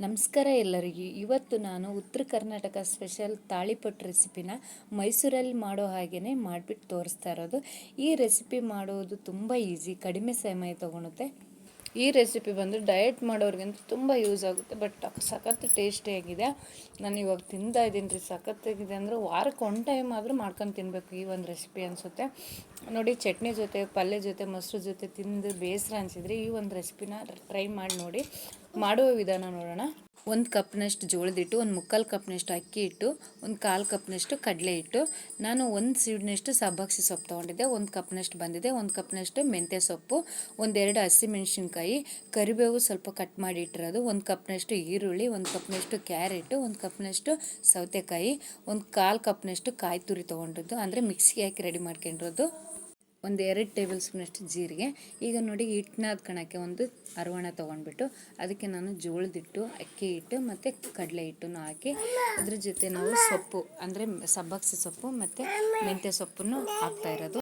ನಮಸ್ಕಾರ ಎಲ್ಲರಿಗೂ. ಇವತ್ತು ನಾನು ಉತ್ತರ ಕರ್ನಾಟಕ ಸ್ಪೆಷಲ್ ತಾಳಿಪಟ್ಟು ರೆಸಿಪಿನ ಮೈಸೂರಲ್ಲಿ ಮಾಡೋ ಹಾಗೆಯೇ ಮಾಡಿಬಿಟ್ಟು ತೋರಿಸ್ತಾ ಇರೋದು. ಈ ರೆಸಿಪಿ ಮಾಡೋದು ತುಂಬ ಈಸಿ, ಕಡಿಮೆ ಸಮಯ ತೊಗೊಳುತ್ತೆ. ಈ ರೆಸಿಪಿ ಬಂದು ಡಯಟ್ ಮಾಡೋರಿಗಂತೂ ತುಂಬ ಯೂಸ್ ಆಗುತ್ತೆ ಬಟ್ ಸಖತ್ ಟೇಸ್ಟಿಯಾಗಿದೆ ನಾನು ಇವಾಗ ತಿಂತಾ ಇದ್ದೀನಿ ರೀ ಸಖತ್ತಾಗಿದೆ ಅಂದರೆ ವಾರಕ್ಕೆ ಒನ್ ಟೈಮ್ ಆದರೂ ಮಾಡ್ಕೊಂಡು ತಿನ್ನಬೇಕು ಈ ಒಂದು ರೆಸಿಪಿ ಅನಿಸುತ್ತೆ. ನೋಡಿ, ಚಟ್ನಿ ಜೊತೆ, ಪಲ್ಯ ಜೊತೆ, ಮೊಸರು ಜೊತೆ ತಿಂದು ಬೇಸರ ಅನಿಸಿದ್ರೆ ಈ ಒಂದು ರೆಸಿಪಿನ ಟ್ರೈ ಮಾಡಿ ನೋಡಿ. ಮಾಡುವ ವಿಧಾನ ನೋಡೋಣ. ಒಂದು ಕಪ್ನಷ್ಟು ಜೋಳದಿಟ್ಟು, ಒಂದು ಮುಕ್ಕಾಲು ಕಪ್ನಷ್ಟು ಅಕ್ಕಿ ಇಟ್ಟು, ಒಂದು ಕಾಲು ಕಪ್ನಷ್ಟು ಕಡಲೆ ಇಟ್ಟು, ನಾನು ಒಂದು ಸೀಡ್ನಷ್ಟು ಸಬ್ಬಕ್ಸಿ ಸೊಪ್ಪು ತೊಗೊಂಡಿದ್ದೆ. ಒಂದು ಕಪ್ನಷ್ಟು ಬಂದಿದೆ, ಒಂದು ಕಪ್ನಷ್ಟು ಮೆಂತ್ಯ ಸೊಪ್ಪು ಒಂದೆರಡು ಹಸಿಮೆಣ್ಸಿನ್ಕಾಯಿ ಕರಿಬೇವು ಸ್ವಲ್ಪ ಕಟ್ ಮಾಡಿ ಇಟ್ಟಿರೋದು, ಒಂದು ಕಪ್ನಷ್ಟು ಈರುಳ್ಳಿ, ಒಂದು ಕಪ್ನಷ್ಟು ಕ್ಯಾರೆಟು, ಒಂದು ಕಪ್ನಷ್ಟು ಸೌತೆಕಾಯಿ, ಒಂದು ಕಾಲು ಕಪ್ನಷ್ಟು ಕಾಯಿ ತುರಿ ತೊಗೊಂಡಿದ್ದು. ಅಂದರೆ ಮಿಕ್ಸಿಗೆ ಹಾಕಿ ರೆಡಿ ಮಾಡ್ಕೊಂಡಿರೋದು? ಒಂದು ಎರಡು ಟೇಬಲ್ ಸ್ಪೂನಷ್ಟು ಜೀರಿಗೆ. ಈಗ ನೋಡಿ ಹಿಟ್ಟನ್ನ ಅದ್ಕೊಳಕ್ಕೆ ಒಂದು ಅರವಣ ತೊಗೊಂಡ್ಬಿಟ್ಟು ಅದಕ್ಕೆ ನಾನು ಜೋಳದ ಹಿಟ್ಟು, ಅಕ್ಕಿ ಹಿಟ್ಟು ಮತ್ತು ಕಡಲೆ ಹಿಟ್ಟನ್ನು ಹಾಕಿ ಅದ್ರ ಜೊತೆ ನಾವು ಸೊಪ್ಪು, ಅಂದರೆ ಸಬ್ಬಕ್ಸಿ ಸೊಪ್ಪು ಮತ್ತು ಮೆಂತ್ಯ ಸೊಪ್ಪನ್ನು ಹಾಕ್ತಾ ಇರೋದು.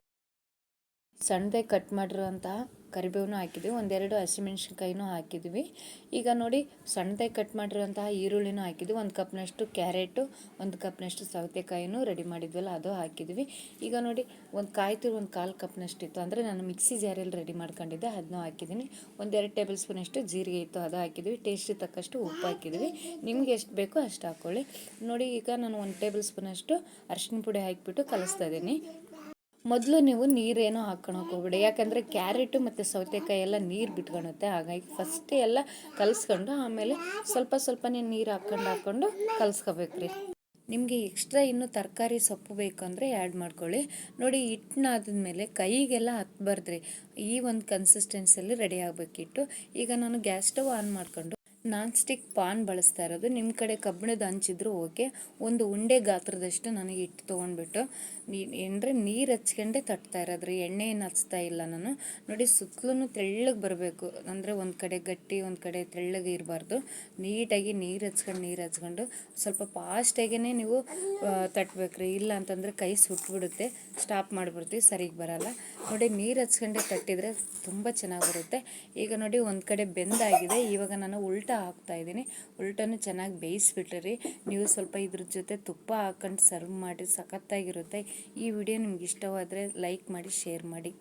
ಸಣ್ಣದಾಗಿ ಕಟ್ ಮಾಡಿರುವಂತಹ ಕರಿಬೇವನು ಹಾಕಿದ್ವಿ, ಒಂದೆರಡು ಹಸಿಮೆಣ್ಸಿನ್ಕಾಯಿನೂ ಹಾಕಿದ್ವಿ. ಈಗ ನೋಡಿ ಸಣ್ಣದಾಗಿ ಕಟ್ ಮಾಡಿರುವಂತಹ ಈರುಳ್ಳಿನೂ ಹಾಕಿದ್ವಿ, ಒಂದು ಕಪ್ನಷ್ಟು ಕ್ಯಾರೆಟು, ಒಂದು ಕಪ್ನಷ್ಟು ಸೌತೆಕಾಯಿನೂ ರೆಡಿ ಮಾಡಿದ್ವಲ್ಲ, ಅದು ಹಾಕಿದ್ವಿ. ಈಗ ನೋಡಿ ಒಂದು ಕಾಯ್ತು ಒಂದು ಕಾಲು ಕಪ್ನಷ್ಟು ಇತ್ತು ಅಂದರೆ ನಾನು ಮಿಕ್ಸಿ ಜಾರಲ್ಲಿ ರೆಡಿ ಮಾಡ್ಕೊಂಡಿದ್ದೆ ಅದನ್ನೂ ಹಾಕಿದ್ದೀನಿ. ಒಂದೆರಡು ಟೇಬಲ್ ಸ್ಪೂನಷ್ಟು ಜೀರಿಗೆ ಇತ್ತು ಅದು ಹಾಕಿದ್ವಿ. ಟೇಸ್ಟ್ ತಕ್ಕಷ್ಟು ಉಪ್ಪು ಹಾಕಿದ್ವಿ. ನಿಮ್ಗೆ ಎಷ್ಟು ಬೇಕೋ ಅಷ್ಟು ಹಾಕ್ಕೊಳ್ಳಿ ನೋಡಿ ಈಗ ನಾನು ಒಂದು ಟೇಬಲ್ ಸ್ಪೂನಷ್ಟು ಅರಿಶಿನ ಪುಡಿ ಹಾಕಿಬಿಟ್ಟು ಕಲಿಸ್ತಾ ಇದ್ದೀನಿ. ಮೊದಲು ನೀವು ನೀರೇನೋ ಹಾಕ್ಕೊಳಕ್ಕೆ ಹೋಗ್ಬೇಡಿ. ಯಾಕಂದರೆ ಕ್ಯಾರೆಟು ಮತ್ತು ಸೌತೆಕಾಯಿ ಎಲ್ಲ ನೀರು ಬಿಟ್ಕೊಳುತ್ತೆ ಹಾಗಾಗಿ ಫಸ್ಟೇ ಎಲ್ಲ ಕಲಿಸ್ಕೊಂಡು ಆಮೇಲೆ ಸ್ವಲ್ಪ ಸ್ವಲ್ಪನೇ ನೀರು ಹಾಕ್ಕೊಂಡು ಹಾಕ್ಕೊಂಡು ಕಲಿಸ್ಕೋಬೇಕು ರೀ ನಿಮಗೆ ಎಕ್ಸ್ಟ್ರಾ ಇನ್ನೂ ತರಕಾರಿ ಸೊಪ್ಪು ಬೇಕು ಅಂದರೆ ಆ್ಯಡ್ ಮಾಡ್ಕೊಳ್ಳಿ. ನೋಡಿ ಹಿಟ್ಟನ್ನ ಕೈಗೆಲ್ಲ ಹತ್ಬಾರ್ದ್ರಿ. ಈ ಒಂದು ಕನ್ಸಿಸ್ಟೆನ್ಸಿಯಲ್ಲಿ ರೆಡಿ ಆಗಬೇಕಿಟ್ಟು. ಈಗ ನಾನು ಗ್ಯಾಸ್ ಸ್ಟವ್ ಆನ್ ಮಾಡಿಕೊಂಡು ನಾನ್ ಸ್ಟಿಕ್ ಪಾನ್ ಬಳಸ್ತಾ ಇರೋದು. ನಿಮ್ಮ ಕಡೆ ಕಬ್ಬಿಣದ ಹಂಚಿದ್ರು ಓಕೆ. ಒಂದು ಉಂಡೆ ಗಾತ್ರದಷ್ಟು ನನಗೆ ಇಟ್ಟು ತೊಗೊಂಡ್ಬಿಟ್ಟು ಅಂದರೆ ನೀರು ಹಚ್ಕೊಂಡೆ ತಟ್ತಾ ಇರೋದ್ರಿ. ಎಣ್ಣೆ ಏನು ಹಚ್ತಾ ಇಲ್ಲ ನಾನು. ನೋಡಿ ಸುತ್ತಲೂ ತೆಳ್ಳಗೆ ಬರಬೇಕು. ಅಂದರೆ ಒಂದು ಕಡೆ ಗಟ್ಟಿ, ಒಂದು ಕಡೆ ತೆಳ್ಳಗೆ ಇರಬಾರ್ದು. ನೀಟಾಗಿ ನೀರು ಹಚ್ಕೊಂಡು ನೀರು ಹಚ್ಕೊಂಡು ಸ್ವಲ್ಪ ಫಾಸ್ಟಾಗೇ ನೀವು ತಟ್ಟಬೇಕ್ರಿ ಇಲ್ಲ ಅಂತಂದರೆ ಕೈ ಸುಟ್ಬಿಡುತ್ತೆ. ಸ್ಟಾಪ್ ಮಾಡಿಬಿಡ್ತೀವಿ. ಸರಿಗೆ ಬರಲ್ಲ. ನೋಡಿ ನೀರು ಹಚ್ಕೊಂಡೆ ತಟ್ಟಿದರೆ ತುಂಬ ಚೆನ್ನಾಗಿ ಬರುತ್ತೆ. ಈಗ ನೋಡಿ ಒಂದು ಕಡೆ ಬೆಂದಾಗಿದೆ. ಇವಾಗ ನಾನು ಉಲ್ಟಾ ಹಾಕ್ತಾ ಇದ್ದೀನಿ. ಉಲ್ಟನೂ ಚೆನ್ನಾಗಿ ಬೇಯಿಸ್ಬಿಟ್ರಿ ನೀವು ಸ್ವಲ್ಪ ಇದ್ರ ಜೊತೆ ತುಪ್ಪ ಹಾಕೊಂಡು ಸರ್ವ್ ಮಾಡಿ ಸಖತ್ತಾಗಿರುತ್ತೆ. ಈ ವಿಡಿಯೋ ನಿಮ್ಗೆ ಇಷ್ಟವಾದರೆ ಲೈಕ್ ಮಾಡಿ, ಶೇರ್ ಮಾಡಿ.